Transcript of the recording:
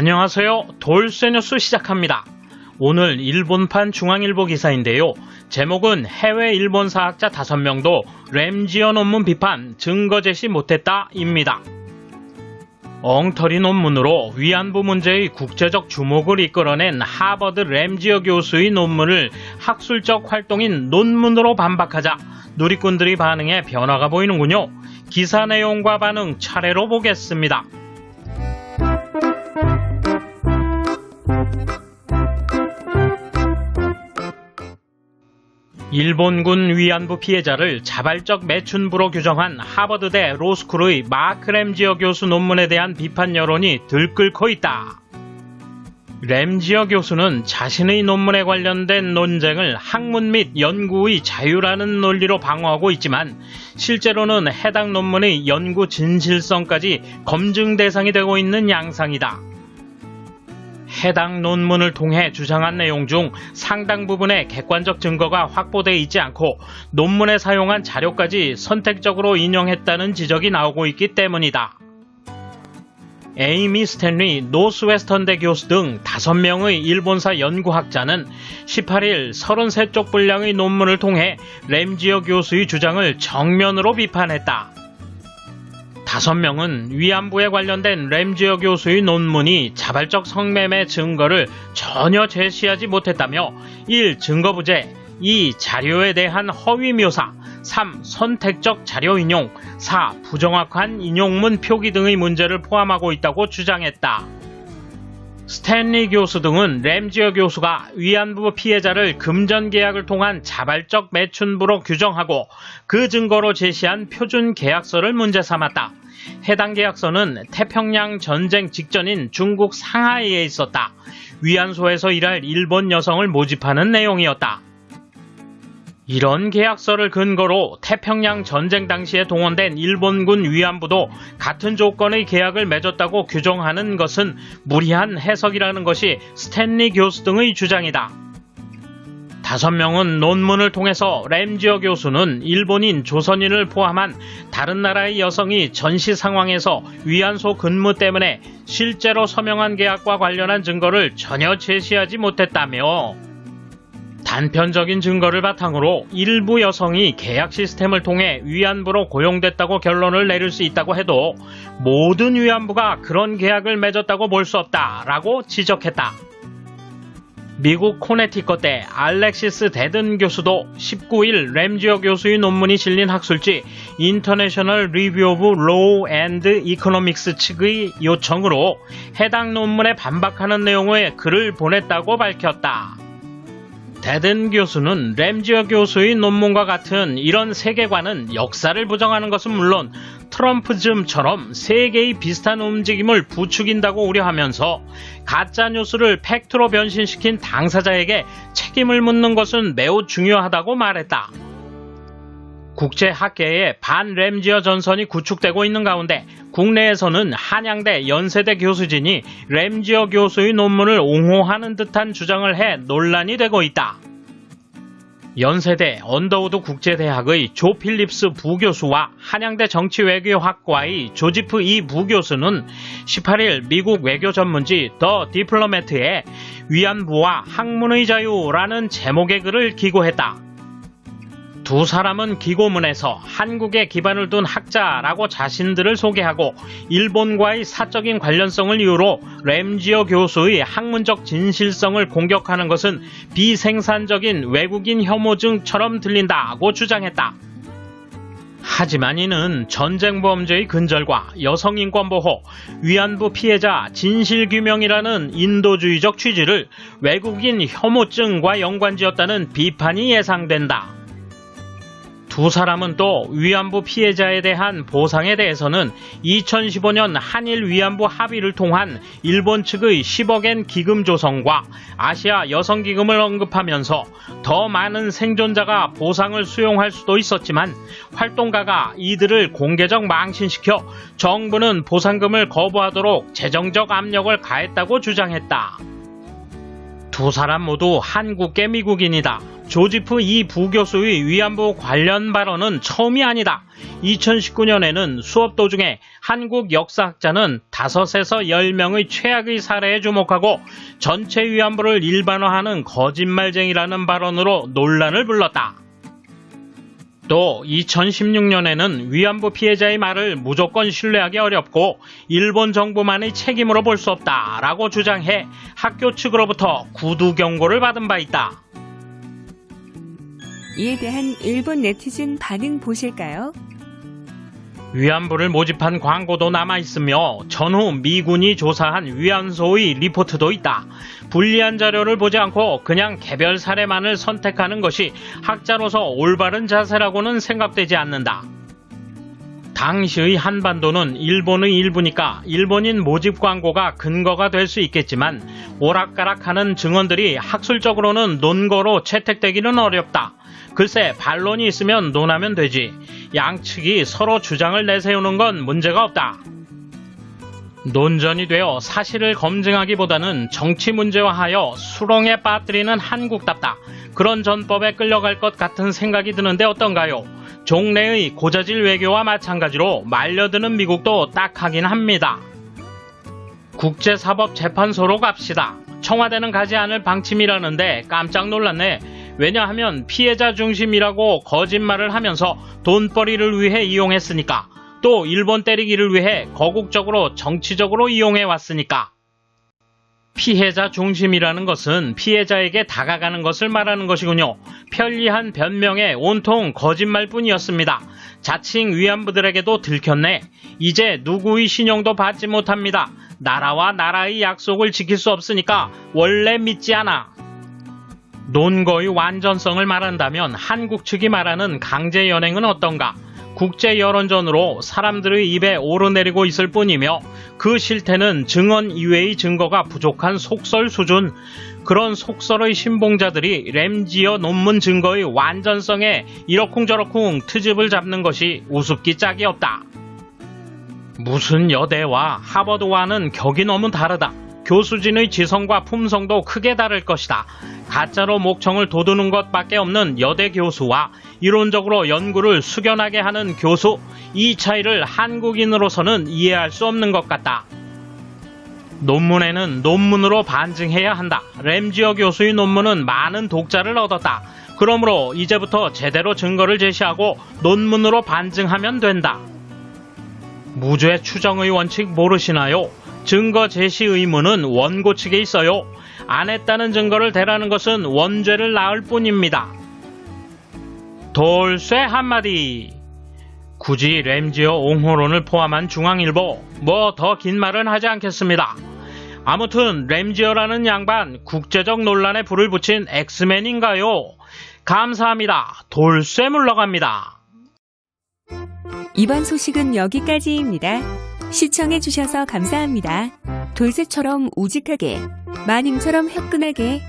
안녕하세요. 돌쇠뉴스 시작합니다. 오늘 일본판 중앙일보 기사인데요. 제목은 해외 일본 사학자 5명도 램지어 논문 비판 증거 제시 못했다입니다. 엉터리 논문으로 위안부 문제의 국제적 주목을 이끌어낸 하버드 램지어 교수의 논문을 학술적 활동인 논문으로 반박하자 누리꾼들이 반응에 변화가 보이는군요. 기사 내용과 반응 차례로 보겠습니다. 일본군 위안부 피해자를 자발적 매춘부로 규정한 하버드대 로스쿨의 마크 램지어 교수 논문에 대한 비판 여론이 들끓고 있다. 램지어 교수는 자신의 논문에 관련된 논쟁을 학문 및 연구의 자유라는 논리로 방어하고 있지만 실제로는 해당 논문의 연구 진실성까지 검증 대상이 되고 있는 양상이다. 해당 논문을 통해 주장한 내용 중 상당 부분의 객관적 증거가 확보되어 있지 않고 논문에 사용한 자료까지 선택적으로 인용했다는 지적이 나오고 있기 때문이다. 에이미 스탠리 노스웨스턴대 교수 등 5명의 일본사 연구학자는 18일 33쪽 분량의 논문을 통해 램지어 교수의 주장을 정면으로 비판했다. 다섯 명은 위안부에 관련된 램지어 교수의 논문이 자발적 성매매 증거를 전혀 제시하지 못했다며 1. 증거 부재 2. 자료에 대한 허위 묘사 3. 선택적 자료 인용 4. 부정확한 인용문 표기 등의 문제를 포함하고 있다고 주장했다. 스탠리 교수 등은 램지어 교수가 위안부 피해자를 금전 계약을 통한 자발적 매춘부로 규정하고 그 증거로 제시한 표준 계약서를 문제 삼았다. 해당 계약서는 태평양 전쟁 직전인 중국 상하이에 있었다. 위안소에서 일할 일본 여성을 모집하는 내용이었다. 이런 계약서를 근거로 태평양 전쟁 당시에 동원된 일본군 위안부도 같은 조건의 계약을 맺었다고 규정하는 것은 무리한 해석이라는 것이 스탠리 교수 등의 주장이다. 다섯 명은 논문을 통해서 램지어 교수는 일본인 조선인을 포함한 다른 나라의 여성이 전시 상황에서 위안소 근무 때문에 실제로 서명한 계약과 관련한 증거를 전혀 제시하지 못했다며 단편적인 증거를 바탕으로 일부 여성이 계약 시스템을 통해 위안부로 고용됐다고 결론을 내릴 수 있다고 해도 모든 위안부가 그런 계약을 맺었다고 볼 수 없다라고 지적했다. 미국 코네티컷대 알렉시스 데든 교수도 19일 램지어 교수의 논문이 실린 학술지 인터내셔널 리뷰 오브 로우 앤드 이코노믹스 측의 요청으로 해당 논문에 반박하는 내용의 글을 보냈다고 밝혔다. 데든 교수는 램지어 교수의 논문과 같은 이런 세계관은 역사를 부정하는 것은 물론 트럼프즘처럼 세계의 비슷한 움직임을 부추긴다고 우려하면서 가짜 뉴스를 팩트로 변신시킨 당사자에게 책임을 묻는 것은 매우 중요하다고 말했다. 국제 학계에 반 램지어 전선이 구축되고 있는 가운데 국내에서는 한양대 연세대 교수진이 램지어 교수의 논문을 옹호하는 듯한 주장을 해 논란이 되고 있다. 연세대 언더우드 국제대학의 조 필립스 부교수와 한양대 정치외교학과의 조지프 이 부교수는 18일 미국 외교 전문지 더 디플로매트에 위안부와 학문의 자유라는 제목의 글을 기고했다. 두 사람은 기고문에서 한국에 기반을 둔 학자라고 자신들을 소개하고 일본과의 사적인 관련성을 이유로 램지어 교수의 학문적 진실성을 공격하는 것은 비생산적인 외국인 혐오증처럼 들린다고 주장했다. 하지만 이는 전쟁 범죄의 근절과 여성인권보호, 위안부 피해자 진실규명이라는 인도주의적 취지를 외국인 혐오증과 연관지었다는 비판이 예상된다. 두 사람은 또 위안부 피해자에 대한 보상에 대해서는 2015년 한일 위안부 합의를 통한 일본 측의 10억엔 기금 조성과 아시아 여성 기금을 언급하면서 더 많은 생존자가 보상을 수용할 수도 있었지만 활동가가 이들을 공개적 망신시켜 정부는 보상금을 거부하도록 재정적 압력을 가했다고 주장했다. 두 사람 모두 한국 계 미국인이다. 조지프 이 부교수의 위안부 관련 발언은 처음이 아니다. 2019년에는 수업 도중에 한국 역사학자는 5에서 10명의 최악의 사례에 주목하고 전체 위안부를 일반화하는 거짓말쟁이라는 발언으로 논란을 불렀다. 또 2016년에는 위안부 피해자의 말을 무조건 신뢰하기 어렵고 일본 정부만의 책임으로 볼 수 없다라고 주장해 학교 측으로부터 구두 경고를 받은 바 있다. 이에 대한 일본 네티즌 반응 보실까요? 위안부를 모집한 광고도 남아있으며 전후 미군이 조사한 위안소의 리포트도 있다. 불리한 자료를 보지 않고 그냥 개별 사례만을 선택하는 것이 학자로서 올바른 자세라고는 생각되지 않는다. 당시의 한반도는 일본의 일부니까 일본인 모집 광고가 근거가 될 수 있겠지만 오락가락하는 증언들이 학술적으로는 논거로 채택되기는 어렵다. 글쎄 반론이 있으면 논하면 되지. 양측이 서로 주장을 내세우는 건 문제가 없다. 논전이 되어 사실을 검증하기보다는 정치 문제화하여 수렁에 빠뜨리는 한국답다. 그런 전법에 끌려갈 것 같은 생각이 드는데 어떤가요? 종래의 고자질 외교와 마찬가지로 말려드는 미국도 딱하긴 합니다. 국제사법재판소로 갑시다. 청와대는 가지 않을 방침이라는데 깜짝 놀랐네. 왜냐하면 피해자 중심이라고 거짓말을 하면서 돈벌이를 위해 이용했으니까. 또 일본 때리기를 위해 거국적으로 정치적으로 이용해 왔으니까. 피해자 중심이라는 것은 피해자에게 다가가는 것을 말하는 것이군요. 편리한 변명에 온통 거짓말뿐이었습니다. 자칭 위안부들에게도 들켰네. 이제 누구의 신용도 받지 못합니다. 나라와 나라의 약속을 지킬 수 없으니까 원래 믿지 않아. 논거의 완전성을 말한다면 한국 측이 말하는 강제 연행은 어떤가? 국제 여론전으로 사람들의 입에 오르내리고 있을 뿐이며 그 실태는 증언 이외의 증거가 부족한 속설 수준. 그런 속설의 신봉자들이 램지어 논문 증거의 완전성에 이러쿵저러쿵 트집을 잡는 것이 우습기 짝이 없다. 무슨 여대와 하버드와는 격이 너무 다르다. 교수진의 지성과 품성도 크게 다를 것이다. 가짜로 목청을 돋우는 것밖에 없는 여대 교수와 이론적으로 연구를 숙연하게 하는 교수, 이 차이를 한국인으로서는 이해할 수 없는 것 같다. 논문에는 논문으로 반증해야 한다. 램지어 교수의 논문은 많은 독자를 얻었다. 그러므로 이제부터 제대로 증거를 제시하고 논문으로 반증하면 된다. 무죄 추정의 원칙 모르시나요? 증거 제시 의무는 원고 측에 있어요. 안 했다는 증거를 대라는 것은 원죄를 낳을 뿐입니다. 돌쇠 한마디. 굳이 램지어 옹호론을 포함한 중앙일보, 뭐 더 긴 말은 하지 않겠습니다. 아무튼 램지어라는 양반 국제적 논란에 불을 붙인 엑스맨인가요? 감사합니다. 돌쇠 물러갑니다. 이번 소식은 여기까지입니다. 시청해주셔서 감사합니다. 돌쇠처럼 우직하게, 마님처럼 화끈하게